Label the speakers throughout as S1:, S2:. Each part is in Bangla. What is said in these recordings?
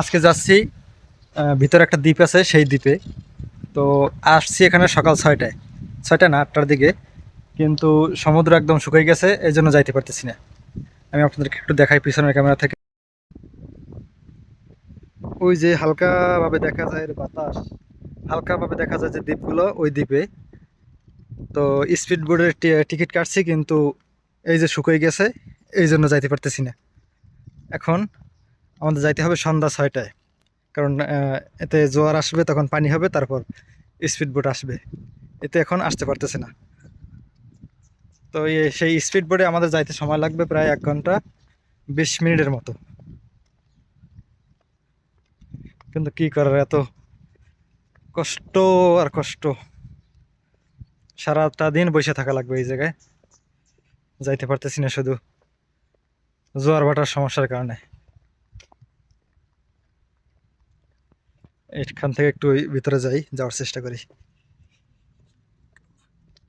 S1: আজকে যাচ্ছি ভিতরে একটা দ্বীপ আছে সেই দ্বীপে। তো আসছি এখানে সকাল ছয়টায়। ছয়টা না, আটটার দিকে। কিন্তু সমুদ্র একদম শুকিয়ে গেছে এই জন্য যাইতে পারতেছি না। আমি আপনাদেরকে একটু দেখাই পিছনের ক্যামেরা থেকে। ওই যে হালকাভাবে দেখা যায় বাতাস, হালকাভাবে দেখা যায় যে দ্বীপগুলো ওই দ্বীপে। তো স্পিড বোর্ডের টিকিট কাটছি, কিন্তু এই যে শুকিয়ে গেছে এই জন্য যাইতে পারতেছি না। এখন আমাদের যাইতে হবে সন্ধ্যা ছয়টায়। কারণ এতে জোয়ার আসবে, তখন পানি হবে, তারপর স্পিড বোট আসবে। এতে এখন আসতে পারতেছে না। তো সেই স্পিড বোটে আমাদের যাইতে সময় লাগবে প্রায় এক ঘণ্টা বিশ মিনিটের মতো। কিন্তু কি করার, এত কষ্ট আর কষ্ট। সারাটা দিন বসে থাকা লাগবে এই জায়গায়। যাইতে পারতেছি না শুধু জোয়ার ভাটার সমস্যার কারণে। এখান থেকে একটু ভিতরে যাই, যাওয়ার চেষ্টা করি।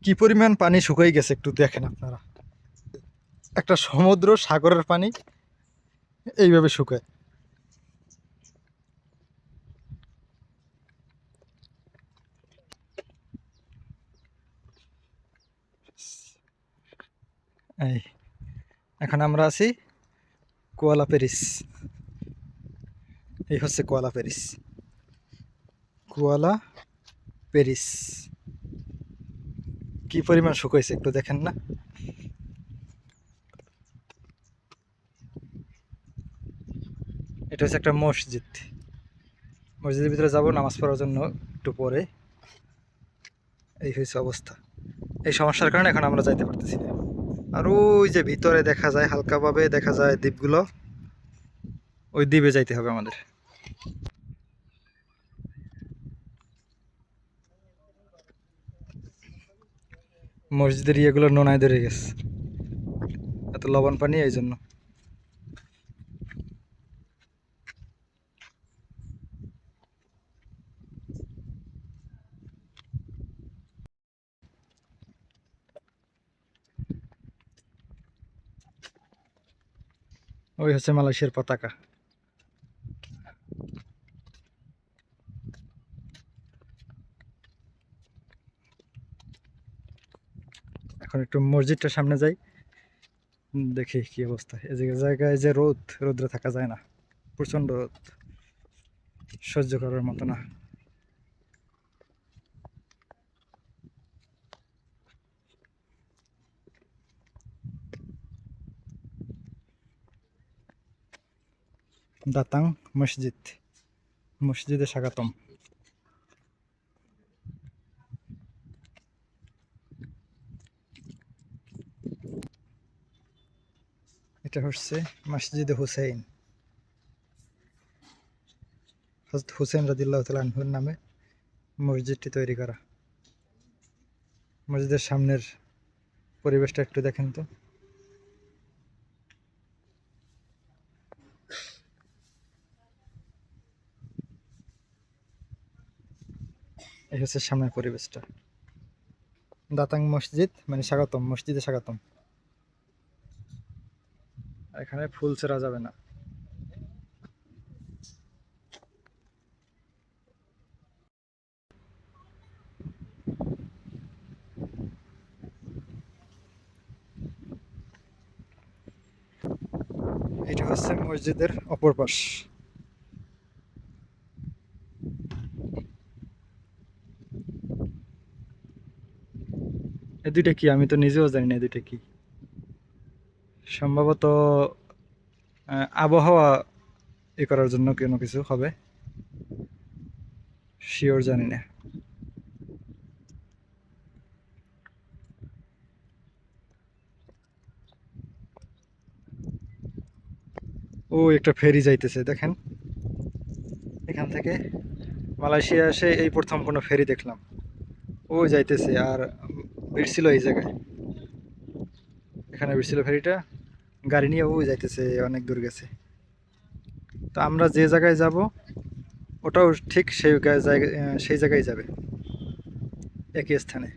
S1: কি পরিমাণ পানি শুকিয়ে গেছে একটু দেখেন আপনারা। একটা সমুদ্র, সাগরের পানি, এইভাবে শুকায়। এই, এখন আমরা আছি কোয়ালা প্যারিস এই হচ্ছে কোয়ালা প্যারিস কুয়ালা প্যারিস কি পরিমাণ শুকাইছে একটু দেখেন না। এটা হচ্ছে একটা মসজিদ। মসজিদের ভিতরে যাব, নামাজ পড়ার জন্য একটু পরে। এই হয়েছে অবস্থা। এই সমস্যার কারণে এখন আমরা যাইতে পারতেছি না। আর ওই যে ভিতরে দেখা যায়, হালকাভাবে দেখা যায় দ্বীপগুলো, ওই দ্বীপে যাইতে হবে আমাদের। মসজিদের ইয়েগুলো নোনায় ধরে গেছে। এত লবণ পানি এই জন্য। ওই হচ্ছে মালয়েশিয়ার পতাকা। এখন একটু মসজিদটার সামনে যাই। দেখি কি অবস্থা। এই জায়গায় যে রোদ, রোদ্রে থাকা যায় না। প্রচণ্ড রোদ। সহ্য করার মতো না। দাতাং মসজিদ। মসজিদে স্বাগতম। এটা হচ্ছে মসজিদে হুসেইন। হজরত হুসেন রাদিল্লাহ তালাহুর নামে মসজিদটি তৈরি করা। মসজিদের সামনের পরিবেশটা একটু দেখেন তো। এই হচ্ছে সামনের পরিবেশটা। দাতাং মসজিদ মানে স্বাগতম, মসজিদে স্বাগতম। এখানে ফুল ছেঁড়া যাবে না। এটা হচ্ছে মসজিদের অপর পাশ। এ দুইটা কি? আমি তো নিজেও জানি না দুইটা কি। সম্ভবত আবহাওয়া এ করার জন্য কোনো কিছু হবে? শিওর জানি না। ও, একটা ফেরি যাইতেছে, দেখেন। এখান থেকে মালয়েশিয়া এসে এই প্রথম কোনো ফেরি দেখলাম। ও, যাইতেছে, আর ভিড় ছিল এই জায়গায়। এখানে ভিড় ছিল ফেরিটা। গাড়ি নিয়ে ও যাইতেছে, অনেক দূর গেছে। তো আমরা যে জায়গায় যাব, ওটাও ঠিক সেই জায়গায় সেই জায়গায় যাবে। একই স্থানে।